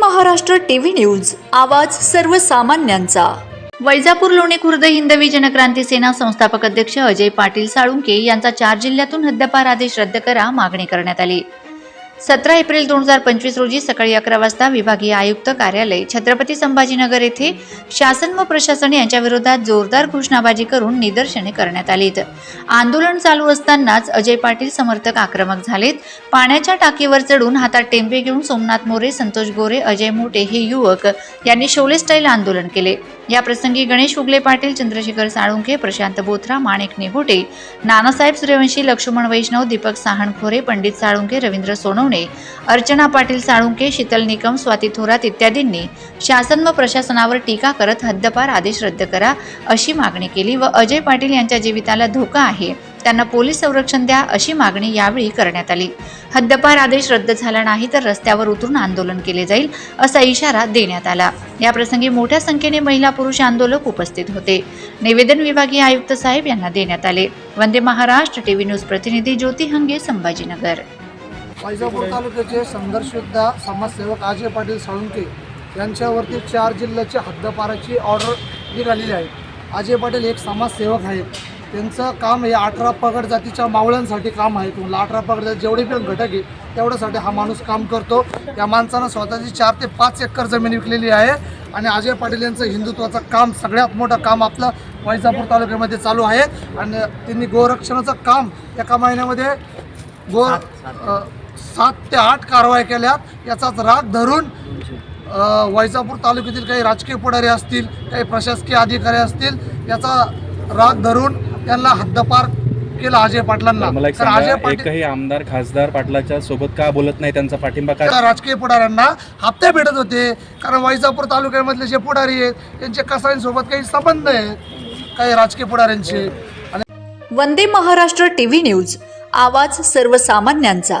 Maharashtra TV news. आवाज सर्वसामान्यांचा. वैजापूर लोणी खुर्द हिंदवी जनक्रांती सेना संस्थापक अध्यक्ष अजय पाटील साळुंके यांचा चार जिल्ह्यातून हद्दपार आदेश रद्द करा मागणी करण्यात आली. सतरा एप्रिल दोन हजार पंचवीस रोजी सकाळी अकरा वाजता विभागीय आयुक्त कार्यालय छत्रपती संभाजीनगर येथे शासन व प्रशासन यांच्या विरोधात जोरदार घोषणाबाजी करून निदर्शने करण्यात आलीत. आंदोलन चालू असतानाच अजय पाटील समर्थक आक्रमक झालेत. पाण्याच्या टाकीवर चढून हातात टेंबे घेऊन सोमनाथ मोरे संतोष गोरे अजय मोटे हे युवक यांनी शोले स्टाईल आंदोलन केले. या प्रसंगी गणेश उगले पाटील चंद्रशेखर साळुंखे प्रशांत बोथरा माणिक नेहुटे नानासाहेब सूर्यवंशी लक्ष्मण वैष्णव दीपक साहणखोरे पंडित साळुंखे रवींद्र सोनवणे अर्चना पाटील साळुंके शीतल निकम स्वाती थोरात इत्यादींनी शासन व प्रशासनावर टीका करत हद्दपार आदेश रद्द करा अशी मागणी केली व अजय पाटील यांच्या जीविताला धोका आहे त्यांना पोलीस संरक्षण द्या अशी मागणी यावेळी करण्यात आली. हद्दपार आदेश रद्द झाला नाही तर रस्त्यावर उतरून आंदोलन केले जाईल असा इशारा देण्यात आला. याप्रसंगी मोठ्या संख्येने महिला पुरुष आंदोलक उपस्थित होते. निवेदन विभागीय आयुक्त साहेब यांना देण्यात आले. वंदे महाराष्ट्र टीव्ही न्यूज प्रतिनिधी ज्योती हंगे संभाजीनगर. वैजापूर तालुक्याचे संघर्ष योद्धा समाजसेवक अजय पाटील साळुंके यांच्यावरती चार जिल्ह्याची हद्दपाराची ऑर्डर निघालेली आहे. अजय पाटील एक समाजसेवक आहेत. त्यांचं काम हे अठरा पगड जातीच्या मावळ्यांसाठी काम आहे. तुम्हाला अठरा पगड जाती जेवढे पण घटक आहे तेवढ्यासाठी हा माणूस काम करतो. या माणसानं स्वतःची चार ते पाच एकर जमीन विकलेली आहे आणि अजय पाटील यांचं हिंदुत्वाचं काम सगळ्यात मोठं काम आपलं वैजापूर तालुक्यामध्ये चालू आहे. आणि त्यांनी गोरक्षणाचं काम एका महिन्यामध्ये गो सात ते आठ कारवाया केल्यात. याचाच राग धरून वैजापूर तालुक्यातील काही राजकीय पुढारी असतील काही प्रशासकीय अधिकारी असतील याचा राग धरून त्यांना हद्दपार केला अजय पाटलांना. मला एक तर अजय पाटील एकही आमदार खासदार पाटलाच्या सोबत का बोलत नाही त्यांचा पाठिंबा का त्या राजकीय पुढाऱ्यांना हप्ते भेटत होते कारण वैजापूर तालुक्यामधले जे पुढारी आहेत त्यांचे कसाईंसोबत काही संबंध आहेत काही राजकीय पुढाऱ्यांचे वंदे महाराष्ट्र टीव्ही न्यूज आवाज सर्वसामान्यांचा.